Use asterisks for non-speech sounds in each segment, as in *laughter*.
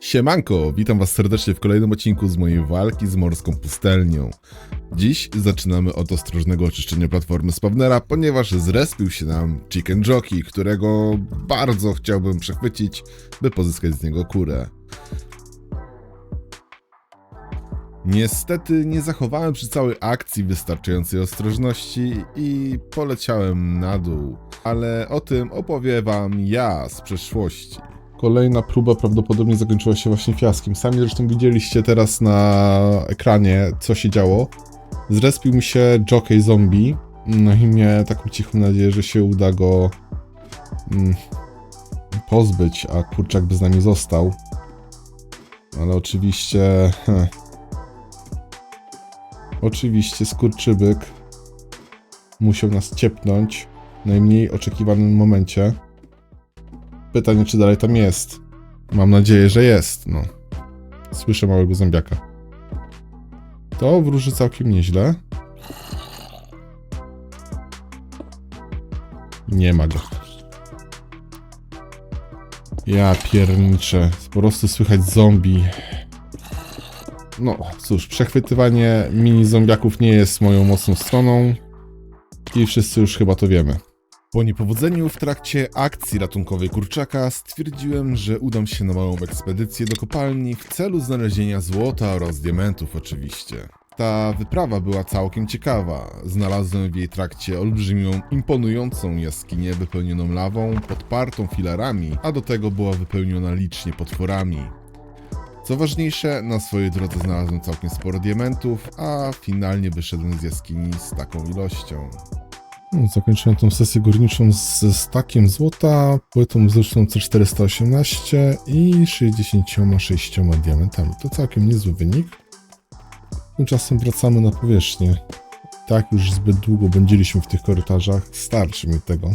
Siemanko, witam was serdecznie w kolejnym odcinku z mojej walki z morską pustelnią. Dziś zaczynamy od ostrożnego oczyszczenia platformy Spawnera, ponieważ zrespił się nam Chicken Jockey, którego bardzo chciałbym przechwycić, by pozyskać z niego kurę. Niestety nie zachowałem przy całej akcji wystarczającej ostrożności i poleciałem na dół, ale o tym opowie wam ja z przeszłości. Kolejna próba prawdopodobnie zakończyła się właśnie fiaskiem. Sami zresztą widzieliście teraz na ekranie, co się działo. Zrespił mi się Jockey Zombie, no i miałem taką cichą nadzieję, że się uda go mm, pozbyć, a kurczak by z nami został. Ale oczywiście... Heh, *laughs* oczywiście skurczybyk musiał nas ciepnąć w najmniej oczekiwanym momencie. Pytanie, czy dalej tam jest. Mam nadzieję, że jest, no. Słyszę małego zombiaka. To wróży całkiem nieźle. Nie ma go. Ja pierniczę. Po prostu słychać zombie. No cóż, przechwytywanie mini zombiaków nie jest moją mocną stroną. I wszyscy już chyba to wiemy. Po niepowodzeniu w trakcie akcji ratunkowej kurczaka stwierdziłem, że udam się na małą ekspedycję do kopalni w celu znalezienia złota oraz diamentów oczywiście. Ta wyprawa była całkiem ciekawa. Znalazłem w jej trakcie olbrzymią, imponującą jaskinię wypełnioną lawą, podpartą filarami, a do tego była wypełniona licznie potworami. Co ważniejsze, na swojej drodze znalazłem całkiem sporo diamentów, a finalnie wyszedłem z jaskini z taką ilością. No, Zakończyłem tą sesję górniczą ze stakiem złota, płytą zresztą C418 i 66 diamentami. To całkiem niezły wynik. Tymczasem wracamy na powierzchnię. Tak już zbyt długo błądziliśmy w tych korytarzach, starczy mi tego.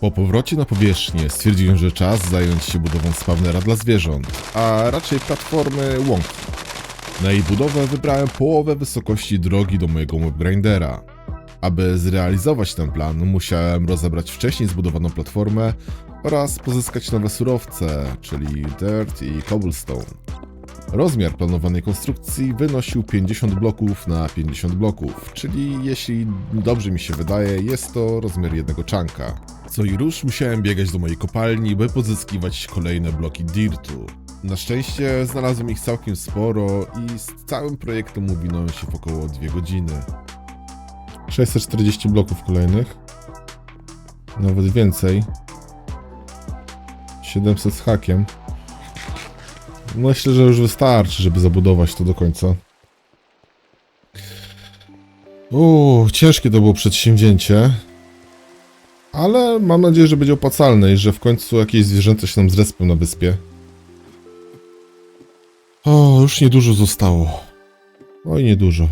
Po powrocie na powierzchnię stwierdziłem, że czas zająć się budową spawnera dla zwierząt, a raczej platformy łąki. Na jej budowę wybrałem połowę wysokości drogi do mojego grindera. Aby zrealizować ten plan, musiałem rozebrać wcześniej zbudowaną platformę oraz pozyskać nowe surowce, czyli dirt i cobblestone. Rozmiar planowanej konstrukcji wynosił 50 bloków na 50 bloków, czyli jeśli dobrze mi się wydaje, jest to rozmiar jednego czanka. Co i rusz musiałem biegać do mojej kopalni, by pozyskiwać kolejne bloki dirtu. Na szczęście znalazłem ich całkiem sporo i z całym projektem uwinąłem się w około 2 godziny. 640 bloków kolejnych. Nawet więcej. 700 z hakiem. Myślę, że już wystarczy, żeby zabudować to do końca. Uuu, ciężkie to było przedsięwzięcie. Ale mam nadzieję, że będzie opłacalne i że w końcu jakieś zwierzęta się nam zrespią na wyspie. O, już niedużo zostało. Oj, niedużo.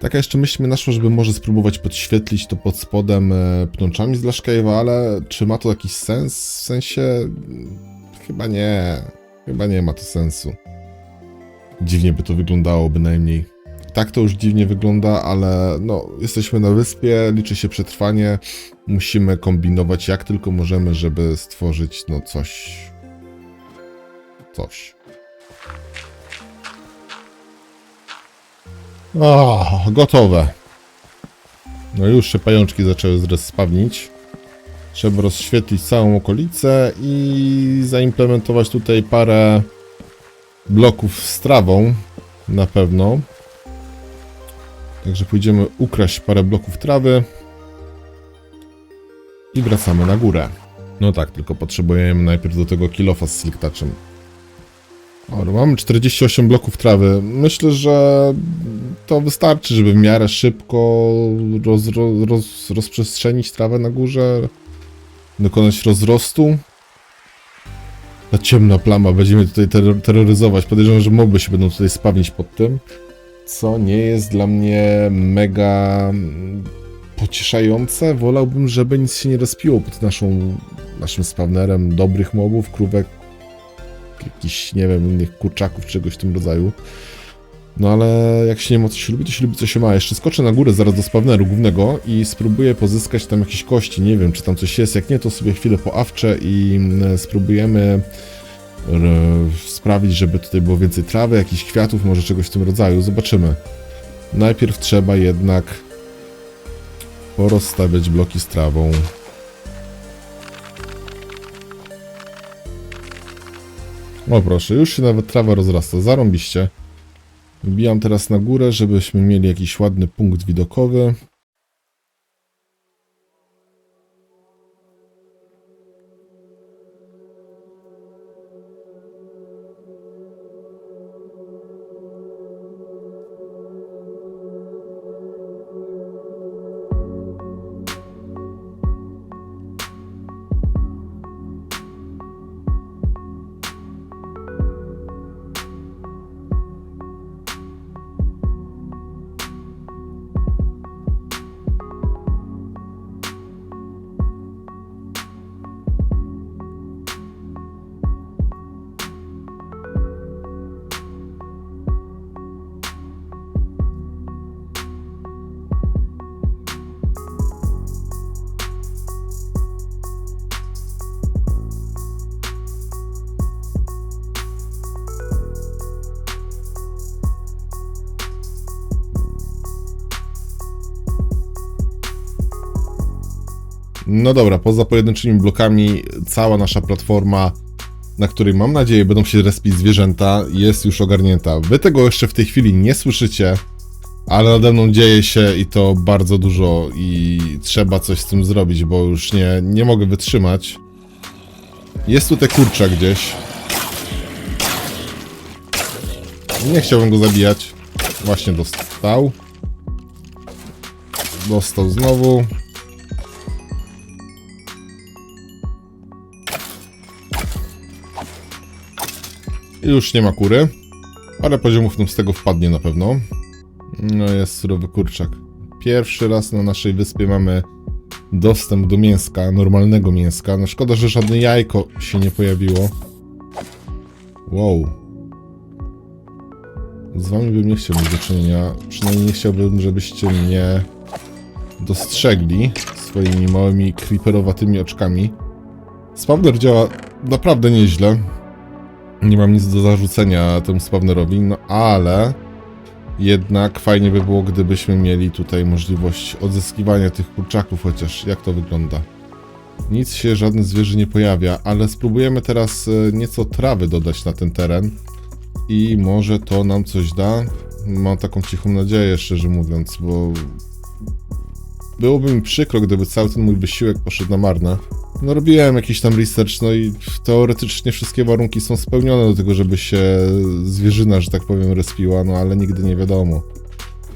Taka jeszcze myśl mnie naszła, żeby może spróbować podświetlić to pod spodem e, pnączami z Lashcave'a, ale czy ma to jakiś sens? W sensie... mm, Chyba nie. Chyba nie ma to sensu. Dziwnie by to wyglądało bynajmniej. Tak to już dziwnie wygląda, ale no, jesteśmy na wyspie, liczy się przetrwanie. Musimy kombinować jak tylko możemy, żeby stworzyć no coś... Coś. O, gotowe. No już się pajączki zaczęły zrespawnić. Trzeba rozświetlić całą okolicę i zaimplementować tutaj parę bloków z trawą. Na pewno. Także pójdziemy ukraść parę bloków trawy. I wracamy na górę. No tak, tylko potrzebujemy najpierw do tego kilofa z silktachem. Dobra, mamy 48 bloków trawy. Myślę, że to wystarczy, żeby w miarę szybko roz, roz, roz, rozprzestrzenić trawę na górze, dokonać rozrostu. Ta ciemna plama będziemy tutaj terror, terroryzować. Podejrzewam, że moby się będą tutaj spawnić pod tym. Co nie jest dla mnie mega pocieszające. Wolałbym, żeby nic się nie rozpiło pod naszą, naszym spawnerem dobrych mobów, krówek, jakichś, nie wiem, innych kurczaków, czegoś w tym rodzaju. No ale jak się nie ma co się lubi, to się lubi co się ma. Jeszcze skoczę na górę zaraz do spawneru głównego i spróbuję pozyskać tam jakieś kości. Nie wiem, czy tam coś jest. Jak nie, to sobie chwilę poawczę i mm, spróbujemy sprawić, żeby tutaj było więcej trawy, jakichś kwiatów, może czegoś w tym rodzaju. Zobaczymy. Najpierw trzeba jednak porozstawiać bloki z trawą. O proszę, już się nawet trawa rozrasta, zarąbiście. Wbijam teraz na górę, żebyśmy mieli jakiś ładny punkt widokowy. No dobra, poza pojedynczymi blokami, cała nasza platforma, na której mam nadzieję będą się respić zwierzęta, jest już ogarnięta. Wy tego jeszcze w tej chwili nie słyszycie, ale nade mną dzieje się i to bardzo dużo i trzeba coś z tym zrobić, bo już nie, nie mogę wytrzymać. Jest tutaj kurczak gdzieś. Nie chciałbym go zabijać. Właśnie dostał. Dostał znowu. Już nie ma kury. Parę poziomów nam z tego wpadnie na pewno. No jest surowy kurczak. Pierwszy raz na naszej wyspie mamy dostęp do mięska, normalnego mięska. No szkoda, że żadne jajko się nie pojawiło. Wow. Z wami bym nie chciał mieć do czynienia. Przynajmniej nie chciałbym, żebyście mnie dostrzegli swoimi małymi creeperowatymi oczkami. Spawner działa naprawdę nieźle. Nie mam nic do zarzucenia temu spawnerowi, no ale jednak fajnie by było, gdybyśmy mieli tutaj możliwość odzyskiwania tych kurczaków, chociaż jak to wygląda. Nic się, żadne zwierzę nie pojawia, ale spróbujemy teraz e, nieco trawy dodać na ten teren i może to nam coś da. Mam taką cichą nadzieję, szczerze mówiąc, bo byłoby mi przykro, gdyby cały ten mój wysiłek poszedł na marne. No robiłem jakiś tam research, no i teoretycznie wszystkie warunki są spełnione do tego, żeby się zwierzyna, że tak powiem, respiła, no ale nigdy nie wiadomo.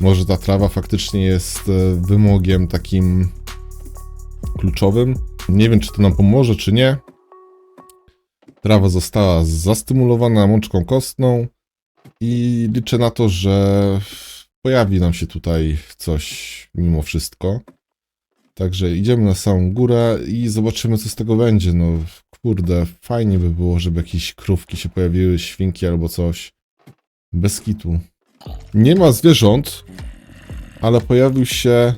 Może ta trawa faktycznie jest e, wymogiem takim kluczowym. Nie wiem, czy to nam pomoże, czy nie. Trawa została zastymulowana mączką kostną i liczę na to, że pojawi nam się tutaj coś mimo wszystko. Także idziemy na samą górę i zobaczymy, co z tego będzie. No, kurde, fajnie by było, żeby jakieś krówki się pojawiły, świnki albo coś. Bez kitu. Nie ma zwierząt, ale pojawił się.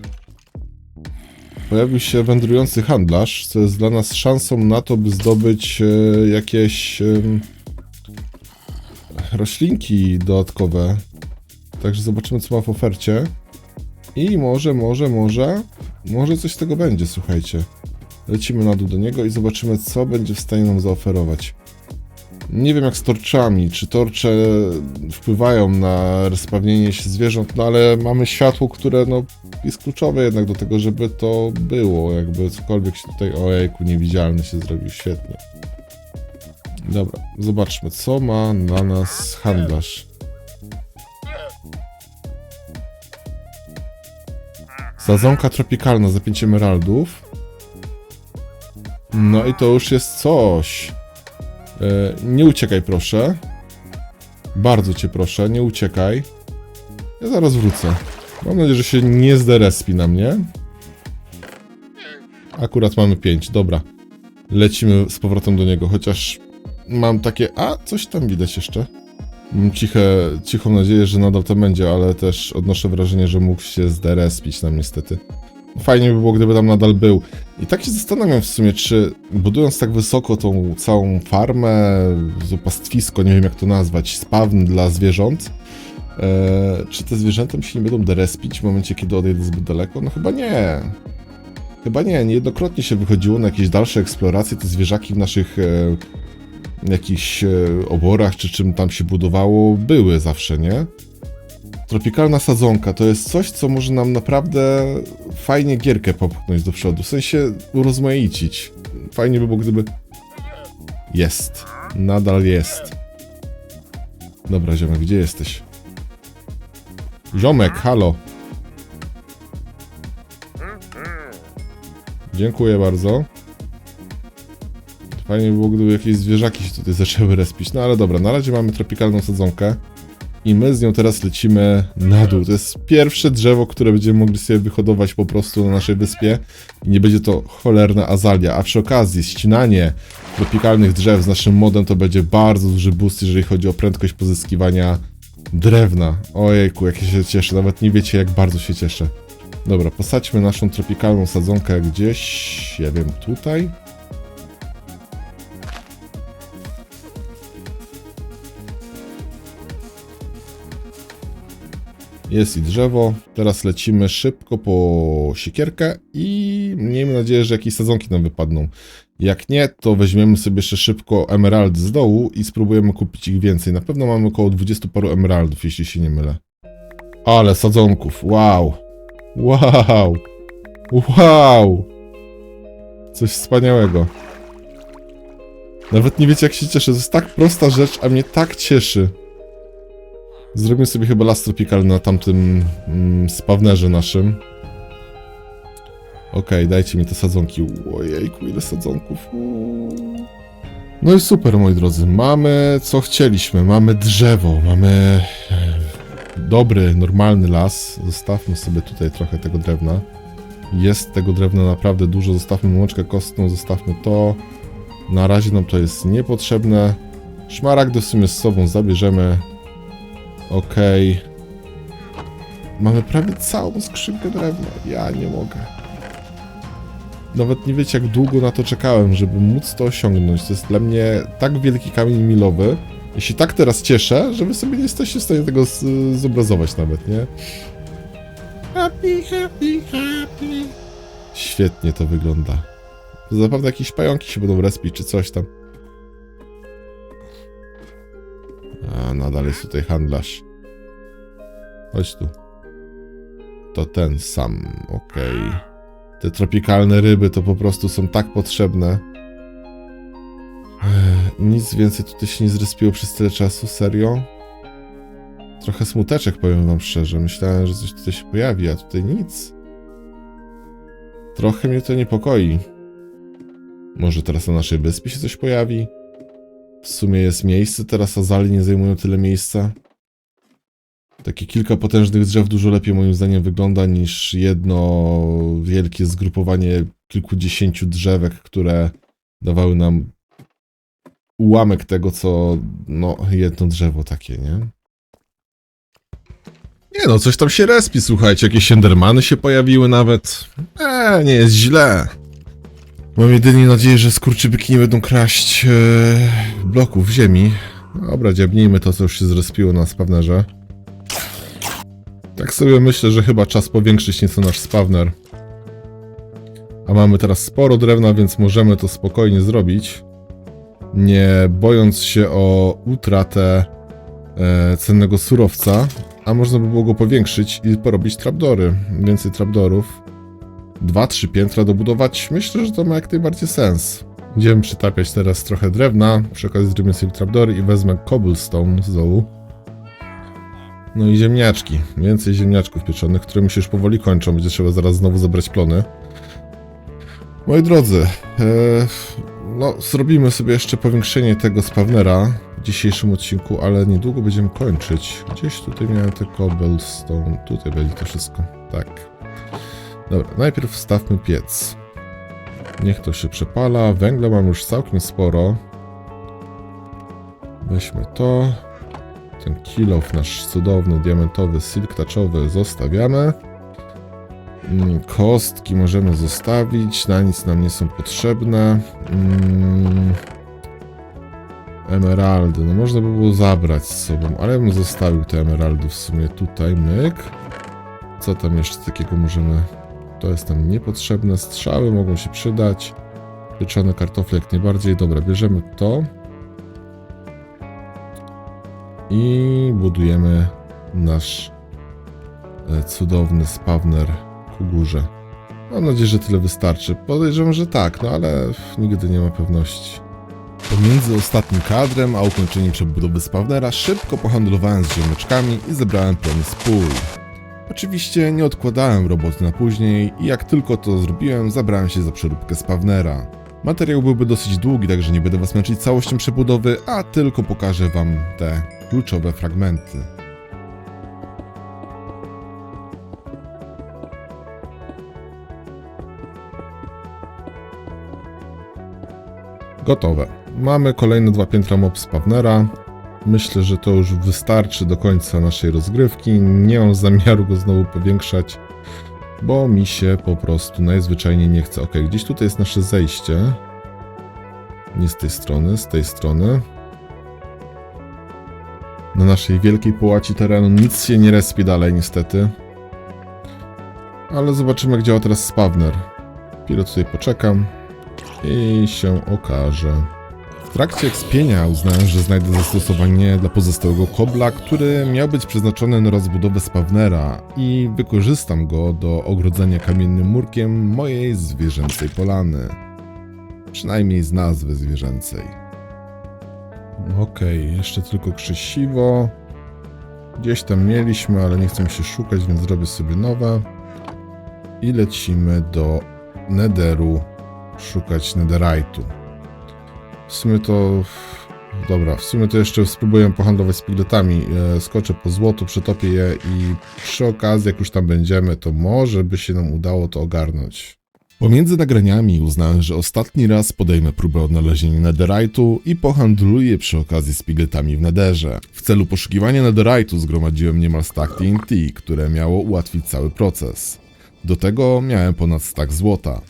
Pojawił się wędrujący handlarz, co jest dla nas szansą na to, by zdobyć e, jakieś roślinki dodatkowe. Także zobaczymy, co ma w ofercie. I może, może, może, może coś z tego będzie, słuchajcie. Lecimy na dół do niego i zobaczymy, co będzie w stanie nam zaoferować. Nie wiem jak z torczami, czy torcze wpływają na rozpawnienie się zwierząt, no ale mamy światło, które no, jest kluczowe jednak do tego, żeby to było, jakby cokolwiek się tutaj, ojejku, niewidzialny się zrobił, świetnie. Dobra, zobaczmy, co ma na nas handlarz. Sadzonka tropikalna za 5 emeraldów. No i to już jest coś. E, nie uciekaj proszę. Bardzo cię proszę, nie uciekaj. Ja zaraz wrócę. Mam nadzieję, że się nie zderespi na mnie. Akurat mamy 5, dobra. Lecimy z powrotem do niego, chociaż mam takie... A, coś tam widać jeszcze. Ciche, cichą nadzieję, że nadal to będzie, ale też odnoszę wrażenie, że mógł się zderespić nam niestety. Fajnie by było, gdyby tam nadal był. I tak się zastanawiam w sumie, czy budując tak wysoko tą całą farmę, pastwisko, nie wiem jak to nazwać, spawn dla zwierząt, e, czy te zwierzęta się nie będą derespić w momencie, kiedy odejdę zbyt daleko? No chyba nie. Chyba nie. Niejednokrotnie się wychodziło na jakieś dalsze eksploracje, te zwierzaki w naszych e, jakichś e, oborach, czy czym tam się budowało, były zawsze, nie? Tropikalna sadzonka to jest coś, co może nam naprawdę fajnie gierkę popchnąć do przodu, w sensie urozmaicić. Fajnie by było, gdyby... Jest. Nadal jest. Dobra, ziomek, gdzie jesteś? Ziomek, halo. Dziękuję bardzo. Fajnie by było, gdyby jakieś zwierzaki się tutaj zaczęły respić. No ale dobra, na razie mamy tropikalną sadzonkę. I my z nią teraz lecimy na dół. To jest pierwsze drzewo, które będziemy mogli sobie wyhodować po prostu na naszej wyspie. I nie będzie to cholerna azalia. A przy okazji, ścinanie tropikalnych drzew z naszym modem to będzie bardzo duży boost, jeżeli chodzi o prędkość pozyskiwania drewna. Ojejku, jak ja się cieszę. Nawet nie wiecie, jak bardzo się cieszę. Dobra, posadźmy naszą tropikalną sadzonkę gdzieś, ja wiem, tutaj. Jest i drzewo. Teraz lecimy szybko po siekierkę i miejmy nadzieję, że jakieś sadzonki nam wypadną. Jak nie, to weźmiemy sobie jeszcze szybko emeraldy z dołu i spróbujemy kupić ich więcej. Na pewno mamy około 20 paru emeraldów, jeśli się nie mylę. Ale sadzonków, wow. Wow! Wow! Coś wspaniałego. Nawet nie wiecie jak się cieszę. To jest tak prosta rzecz, a mnie tak cieszy. Zrobimy sobie chyba las tropikalny na tamtym mm, spawnerze naszym. Okej, dajcie mi te sadzonki. Ojejku, ile sadzonków. No i super, moi drodzy. Mamy co chcieliśmy. Mamy drzewo, mamy e, dobry, normalny las. Zostawmy sobie tutaj trochę tego drewna. Jest tego drewna naprawdę dużo. Zostawmy łączkę kostną, zostawmy to. Na razie nam to jest niepotrzebne. Szmaragdy w sumie z sobą zabierzemy. Okej. Mamy prawie całą skrzynkę drewna. Ja nie mogę. Nawet nie wiecie, jak długo na to czekałem, żeby móc to osiągnąć. To jest dla mnie tak wielki kamień milowy. Ja się tak teraz cieszę, że wy sobie nie jesteście w stanie tego zobrazować nawet, nie? Happy, happy, happy. Świetnie to wygląda. Zapewne jakieś pająki się będą respić, czy coś tam. A, nadal jest tutaj handlarz. Chodź tu. To ten sam, okej. Te tropikalne ryby to po prostu są tak potrzebne. Ech, Nic więcej tutaj się nie zrespiło przez tyle czasu, serio? Trochę smuteczek, powiem wam szczerze. Myślałem, że coś tutaj się pojawi, a tutaj nic. Trochę mnie to niepokoi. Może teraz na naszej wyspie się coś pojawi? W sumie jest miejsce, teraz azali nie zajmują tyle miejsca. Takie kilka potężnych drzew dużo lepiej moim zdaniem wygląda niż jedno wielkie zgrupowanie kilkudziesięciu drzewek, które dawały nam ułamek tego, co no jedno drzewo takie, nie? Nie no, coś tam się respi, słuchajcie, jakieś endermany się pojawiły nawet. Eee, nie jest źle. Mam jedynie nadzieję, że skurczybyki nie będą kraść e, bloków ziemi. Dobra, dziabnijmy to, co już się zrespiło na spawnerze. Tak sobie myślę, że chyba czas powiększyć nieco nasz spawner. A mamy teraz sporo drewna, więc możemy to spokojnie zrobić. Nie bojąc się o utratę e, cennego surowca. A można by było go powiększyć i porobić trapdory. Więcej trapdorów. Dwa, trzy piętra dobudować. Myślę, że to ma jak najbardziej sens. Będziemy przytapiać teraz trochę drewna. Przy okazji zrobimy sobie trapdory i wezmę cobblestone z dołu. No i ziemniaczki. Więcej ziemniaczków pieczonych, które mi się już powoli kończą. Będzie trzeba zaraz znowu zebrać plony. Moi drodzy, e, no zrobimy sobie jeszcze powiększenie tego spawnera w dzisiejszym odcinku, ale niedługo będziemy kończyć. Gdzieś tutaj miałem te cobblestone. Tutaj będzie to wszystko. Tak. Dobra, najpierw wstawmy piec. Niech to się przepala. Węgla mam już całkiem sporo. Weźmy to. Ten kilof nasz cudowny, diamentowy, silk touchowy zostawiamy. Mm, Kostki możemy zostawić, na nic nam nie są potrzebne. Mm, Emeraldy, no można by było zabrać z sobą, ale ja bym zostawił te emeraldy w sumie tutaj, myk. Co tam jeszcze takiego możemy... To jest nam niepotrzebne, strzały mogą się przydać. Pieczone kartofle jak najbardziej. Dobra, bierzemy to. I budujemy nasz e, cudowny spawner ku górze. Mam nadzieję, że tyle wystarczy. Podejrzewam, że tak, no ale nigdy nie ma pewności. Pomiędzy ostatnim kadrem a ukończeniem przebudowy spawnera szybko pohandlowałem z ziomeczkami i zebrałem plony z pól. Oczywiście nie odkładałem roboty na później i jak tylko to zrobiłem, zabrałem się za przeróbkę spawnera. Materiał byłby dosyć długi, także nie będę was męczyć całością przebudowy, a tylko pokażę wam te kluczowe fragmenty. Gotowe. Mamy kolejne dwa piętra mob spawnera. Myślę, że to już wystarczy do końca naszej rozgrywki. Nie mam zamiaru go znowu powiększać, bo mi się po prostu najzwyczajniej nie chce. Ok, gdzieś tutaj jest nasze zejście. Nie z tej strony, z tej strony. Na naszej wielkiej połaci terenu nic się nie respi dalej niestety. Ale zobaczymy jak działa teraz spawner. Chwilę tutaj poczekam i się okaże. W trakcie ekspienia uznałem, że znajdę zastosowanie dla pozostałego kobla, który miał być przeznaczony na rozbudowę spawnera i wykorzystam go do ogrodzenia kamiennym murkiem mojej zwierzęcej polany. Przynajmniej z nazwy zwierzęcej. Okej, jeszcze tylko krzesiwo. Gdzieś tam mieliśmy, ale nie chcę się szukać, więc zrobię sobie nowe. I lecimy do Netheru szukać Netherite'u. W sumie to... Dobra, w sumie to jeszcze spróbuję pohandlować z pigletami. E, Skoczę po złoto, przetopię je i przy okazji, jak już tam będziemy, to może by się nam udało to ogarnąć. Pomiędzy nagraniami uznałem, że ostatni raz podejmę próbę odnalezienia Netherite'u i pohandluję przy okazji z pigletami w Netherze. W celu poszukiwania Netherite'u zgromadziłem niemal stack TNT, które miało ułatwić cały proces. Do tego miałem ponad stack złota.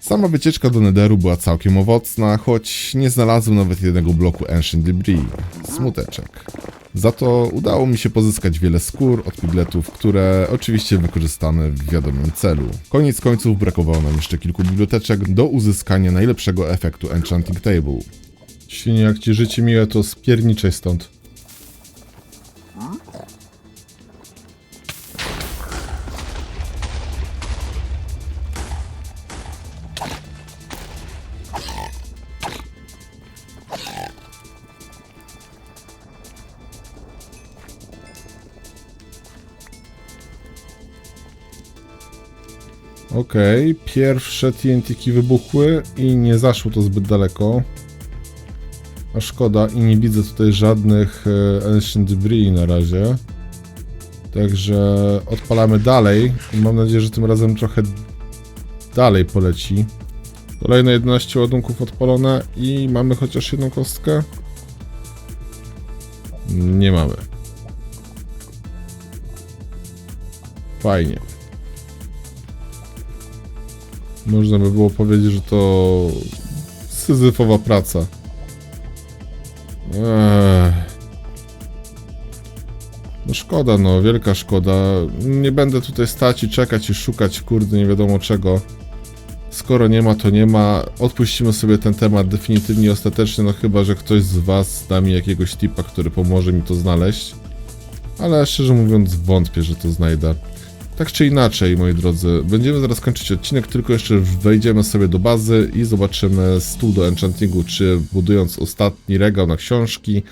Sama wycieczka do Netheru była całkiem owocna, choć nie znalazłem nawet jednego bloku Ancient Debris. Smuteczek. Za to udało mi się pozyskać wiele skór od pigletów, które oczywiście wykorzystamy w wiadomym celu. Koniec końców brakowało nam jeszcze kilku biblioteczek do uzyskania najlepszego efektu Enchanting Table. Świnie, jak ci życie miłe, to spierniczej stąd. Okej, pierwsze TNT-ki wybuchły i nie zaszło to zbyt daleko. A szkoda i nie widzę tutaj żadnych e, Ancient Debris na razie. Także odpalamy dalej i mam nadzieję, że tym razem trochę dalej poleci. Kolejne 11 ładunków odpalone i mamy chociaż jedną kostkę? Nie mamy. Fajnie. Można by było powiedzieć, że to syzyfowa praca. Ech. No szkoda, no, wielka szkoda. Nie będę tutaj stać i czekać i szukać, kurde, nie wiadomo czego. Skoro nie ma, to nie ma. Odpuścimy sobie ten temat definitywnie ostatecznie, no chyba, że ktoś z Was da mi jakiegoś tipa, który pomoże mi to znaleźć. Ale szczerze mówiąc, wątpię, że to znajdę. Tak czy inaczej, moi drodzy, będziemy zaraz kończyć odcinek, tylko jeszcze wejdziemy sobie do bazy i zobaczymy stół do enchantingu, czy budując ostatni regał na książki,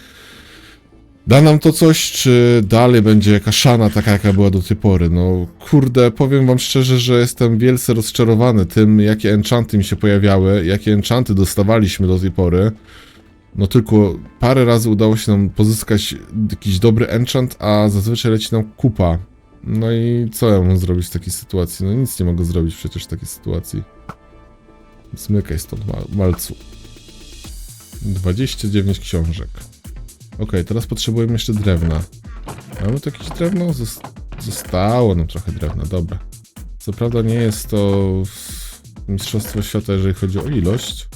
da nam to coś, czy dalej będzie jakaś szana taka, jaka była do tej pory. No kurde, powiem wam szczerze, że jestem wielce rozczarowany tym, jakie enchanty mi się pojawiały, jakie enchanty dostawaliśmy do tej pory. No tylko parę razy udało się nam pozyskać jakiś dobry enchant, a zazwyczaj leci nam kupa. No i co ja mam zrobić w takiej sytuacji? No nic nie mogę zrobić przecież w takiej sytuacji. Zmykaj stąd, mal malcu. 29 książek. Ok, teraz potrzebujemy jeszcze drewna. Mamy tu jakieś drewno? Zos zostało nam trochę drewna, dobra. Co prawda nie jest to mistrzostwo świata, jeżeli chodzi o ilość.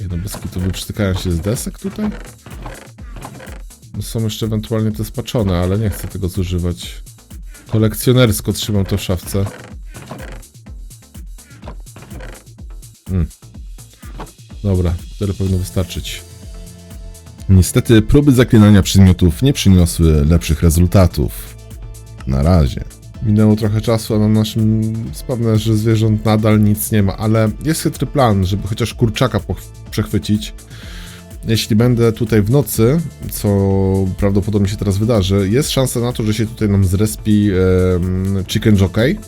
Jedno bez kitu wyprzytykają się z desek tutaj? Są jeszcze ewentualnie te spaczone, ale nie chcę tego zużywać. Kolekcjonersko trzymam to w szafce. Hmm. Dobra, tyle powinno wystarczyć. Niestety próby zaklinania przedmiotów nie przyniosły lepszych rezultatów. Na razie. Minęło trochę czasu, a na naszym spawnerze zwierząt nadal nic nie ma, ale jest chytry plan, żeby chociaż kurczaka przechwycić. Jeśli będę tutaj w nocy, co prawdopodobnie się teraz wydarzy, jest szansa na to, że się tutaj nam zrespi Chicken Jockey.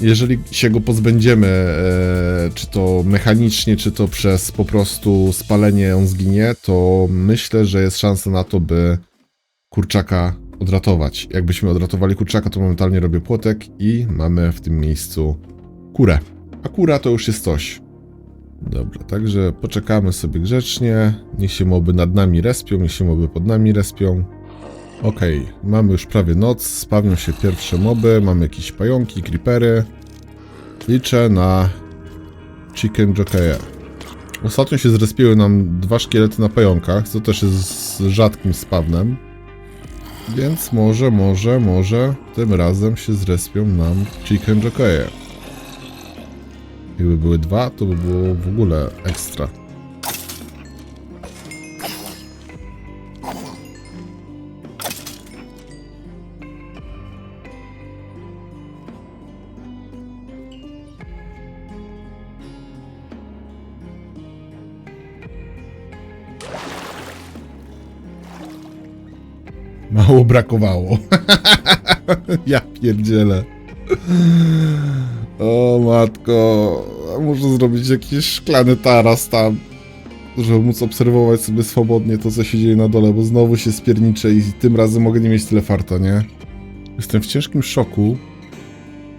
Jeżeli się go pozbędziemy, e, czy to mechanicznie, czy to przez po prostu spalenie on zginie, to myślę, że jest szansa na to, by kurczaka odratować. Jakbyśmy odratowali kurczaka, to momentalnie robię płotek i mamy w tym miejscu kurę. A kura to już jest coś. Dobra, także poczekamy sobie grzecznie. Niech się moby nad nami respią, niech się moby pod nami respią. Okej, mamy już prawie noc, spawnią się pierwsze moby, mamy jakieś pająki, creepery. Liczę na Chicken Jockey'a. Ostatnio się zrespiły nam dwa szkielety na pająkach, co też jest rzadkim spawnem. Więc może, może, może tym razem się zrespią nam Chicken Jockey'e. Gdyby były dwa, to by było w ogóle ekstra. Mało brakowało. *laughs* ja pierdzielę. O matko, muszę zrobić jakiś szklany taras tam, żeby móc obserwować sobie swobodnie to, co się dzieje na dole, bo znowu się spierniczę i tym razem mogę nie mieć tyle farta, nie? Jestem w ciężkim szoku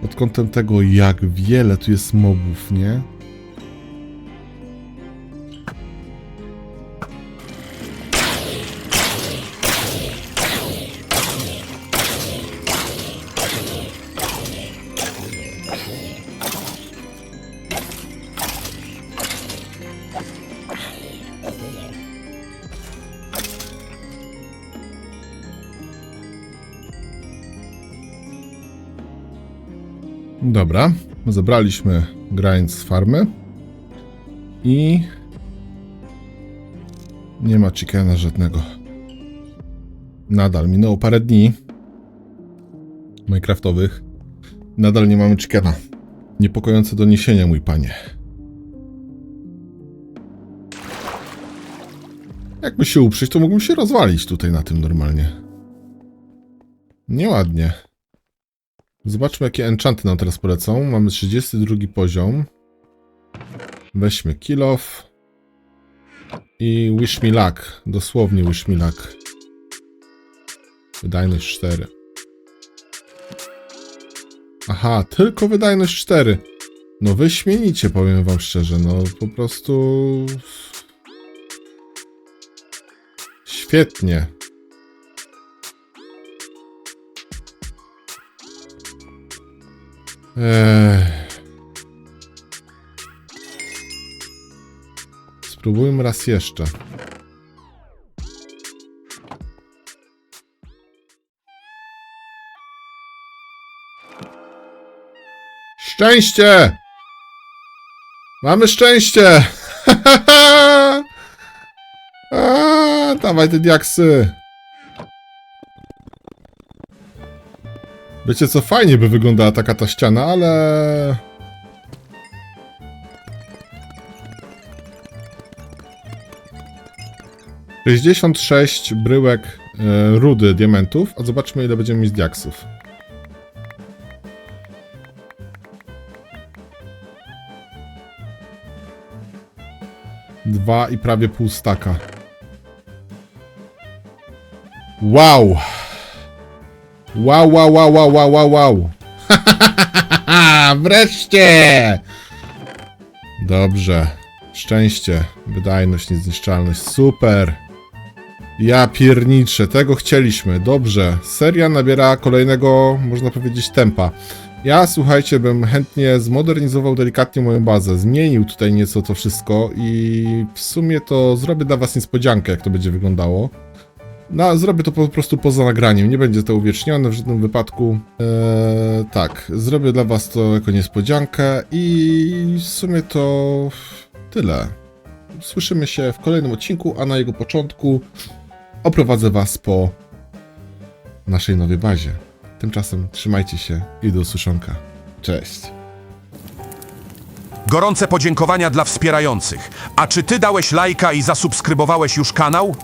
pod kątem tego, jak wiele tu jest mobów, nie? Dobra, zebraliśmy grind z farmy i nie ma chickena żadnego. Nadal minęło parę dni minecraftowych. Nadal nie mamy chickena. Niepokojące doniesienia, mój panie. Jakby się uprzeć, to mógłbym się rozwalić tutaj na tym normalnie. Nieładnie. Zobaczmy, jakie enchanty nam teraz polecą. Mamy 32 poziom. Weźmy kill off. I wish me luck. Dosłownie wish me luck. Wydajność 4. Aha, tylko wydajność 4. No wyśmienicie, powiem wam szczerze. No po prostu... Świetnie. Ech. Spróbujmy raz jeszcze. Szczęście! Mamy szczęście! *laughs* dawaj te diaksy! Wiecie co, fajnie by wyglądała taka ta ściana, ale... Sześćdziesiąt sześć bryłek e, rudy diamentów, a zobaczmy ile będziemy mieć diaksów. Dwa i prawie pół staka. Wow! Wow, wow, wow, wow, wow, wow, wow. *laughs* Wreszcie! Dobrze. Szczęście, wydajność, niezniszczalność. Super. Ja pierniczę, tego chcieliśmy. Dobrze. Seria nabiera kolejnego, można powiedzieć, tempa. Ja, słuchajcie, bym chętnie zmodernizował delikatnie moją bazę, zmienił tutaj nieco to wszystko i w sumie to zrobię dla was niespodziankę, jak to będzie wyglądało. No, zrobię to po prostu poza nagraniem, nie będzie to uwiecznione w żadnym wypadku. Eee, tak, zrobię dla was to jako niespodziankę i w sumie to tyle. Słyszymy się w kolejnym odcinku, a na jego początku oprowadzę was po naszej nowej bazie. Tymczasem trzymajcie się i do usłyszonka. Cześć. Gorące podziękowania dla wspierających. A czy ty dałeś lajka i zasubskrybowałeś już kanał?